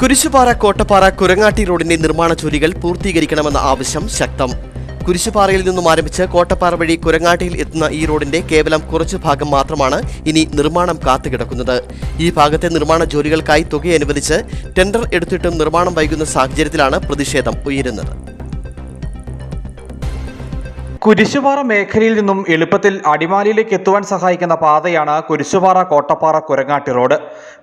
കുരിശുപാറ കോട്ടപ്പാറ കുരങ്ങാട്ടി റോഡിന്റെ നിർമ്മാണ ജോലികൾ പൂർത്തീകരിക്കണമെന്ന ആവശ്യം ശക്തം. കുരിശുപാറയിൽ നിന്നും ആരംഭിച്ച് കോട്ടപ്പാറ വഴി കുരങ്ങാട്ടിയിൽ എത്തുന്ന ഈ റോഡിന്റെ കേവലം കുറച്ചു ഭാഗം മാത്രമാണ് ഇനി നിർമ്മാണം കാത്തുകിടക്കുന്നത്. ഈ ഭാഗത്തെ നിർമ്മാണ ജോലികൾക്കായി തുക അനുവദിച്ച് ടെൻഡർ എടുത്തിട്ടും നിർമ്മാണം വൈകുന്ന സാഹചര്യത്തിലാണ് പ്രതിഷേധം ഉയരുന്നത്. കുരിശുപാറ മേഖലയിൽ നിന്നും എളുപ്പത്തിൽ അടിമാലിയിലേക്ക് എത്തുവാൻ സഹായിക്കുന്ന പാതയാണ് കുരിശുപാറ കോട്ടപ്പാറ കുരങ്ങാട്ടി റോഡ്.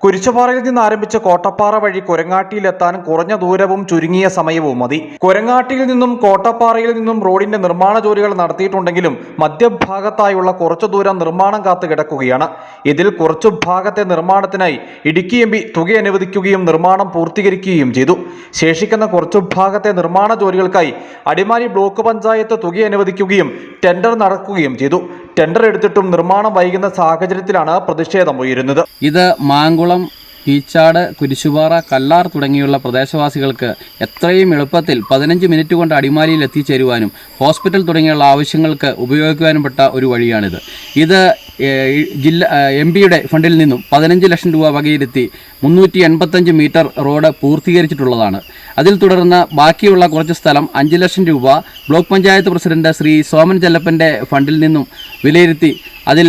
കുരിശുപാറയിൽ നിന്ന് ആരംഭിച്ച കോട്ടപ്പാറ വഴി കുരങ്ങാട്ടിയിലെത്താൻ കുറഞ്ഞ ദൂരവും ചുരുങ്ങിയ സമയവും മതി. കുരങ്ങാട്ടിയിൽ നിന്നും കോട്ടപ്പാറയിൽ നിന്നും റോഡിന്റെ നിർമ്മാണ ജോലികൾ നടത്തിയിട്ടുണ്ടെങ്കിലും മധ്യഭാഗത്തായുള്ള കുറച്ചു ദൂരം നിർമ്മാണം കാത്തു കിടക്കുകയാണ്. ഇതിൽ കുറച്ചു ഭാഗത്തെ നിർമ്മാണത്തിനായി ഇടുക്കി എം പി തുക അനുവദിക്കുകയും നിർമ്മാണം പൂർത്തീകരിക്കുകയും ചെയ്തു. ശേഷിക്കുന്ന കുറച്ചു ഭാഗത്തെ നിർമ്മാണ ജോലികൾക്കായി അടിമാലി ബ്ലോക്ക് പഞ്ചായത്ത് തുക അനുവദിക്കുകയും ടെൻഡർ നടക്കുകയും ചെയ്തു. ടെൻഡർ എടുത്തിട്ടും നിർമ്മാണം വൈകുന്ന സാഹചര്യത്തിലാണ് പ്രതിഷേധം ഉയരുന്നത്. ഇത് മാങ്കുളം ഈച്ചാട് കുരിശുപാറ കല്ലാർ തുടങ്ങിയുള്ള പ്രദേശവാസികൾക്ക് എത്രയും എളുപ്പത്തിൽ പതിനഞ്ച് മിനിറ്റ് കൊണ്ട് അടിമാലിയിൽ എത്തിച്ചേരുവാനും ഹോസ്പിറ്റൽ തുടങ്ങിയുള്ള ആവശ്യങ്ങൾക്ക് ഉപയോഗിക്കുവാനും പെട്ട ഒരു വഴിയാണിത്. ഇത് ജില്ല എം പിയുടെ ഫണ്ടിൽ നിന്നും പതിനഞ്ച് ലക്ഷം രൂപ വകയിരുത്തി മുന്നൂറ്റി എൺപത്തഞ്ച് മീറ്റർ റോഡ് പൂർത്തീകരിച്ചിട്ടുള്ളതാണ്. അതിൽ തുടർന്ന് ബാക്കിയുള്ള കുറച്ച് സ്ഥലം അഞ്ച് ലക്ഷം രൂപ ബ്ലോക്ക് പഞ്ചായത്ത് പ്രസിഡന്റ് ശ്രീ സോമൻ ചെല്ലപ്പന്റെ ഫണ്ടിൽ നിന്നും വിലയിരുത്തി അതിൽ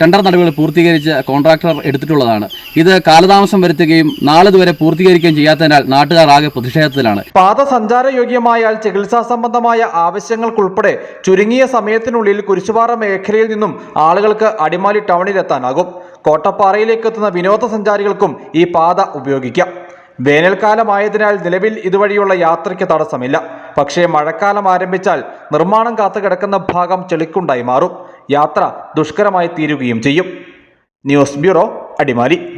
ടെൻഡർ നടപടികൾ പൂർത്തീകരിച്ച് കോൺട്രാക്ടർ എടുത്തിട്ടുള്ളതാണ്. ഇത് കാലതാമസം വരുത്തുകയും നാളിതുവരെ പൂർത്തീകരിക്കുകയും ചെയ്യാത്തതിനാൽ നാട്ടുകാർ ആകെ പ്രതിഷേധത്തിലാണ്. പാത സഞ്ചാരയോഗ്യമായാൽ ചികിത്സാ സംബന്ധമായ ആവശ്യങ്ങൾക്കുൾപ്പെടെ ചുരുങ്ങിയ സമയത്തിനുള്ളിൽ കുരിശുപാറ മേഖലയിൽ നിന്നും ആളുകൾക്ക് അടിമാലി ടൗണിൽ ടൗണിലെത്താനാകും. കോട്ടപ്പാറയിലേക്ക് എത്തുന്ന വിനോദസഞ്ചാരികൾക്കും ഈ പാത ഉപയോഗിക്കാം. വേനൽക്കാലമായതിനാൽ നിലവിൽ ഇതുവഴിയുള്ള യാത്രയ്ക്ക് തടസ്സമില്ല. പക്ഷേ മഴക്കാലം ആരംഭിച്ചാൽ നിർമ്മാണം കാത്തു കിടക്കുന്ന ഭാഗം ചെളിക്കുണ്ടായി മാറും. യാത്ര ദുഷ്കരമായി തീരുകയും ചെയ്യും. News bureau Adimali.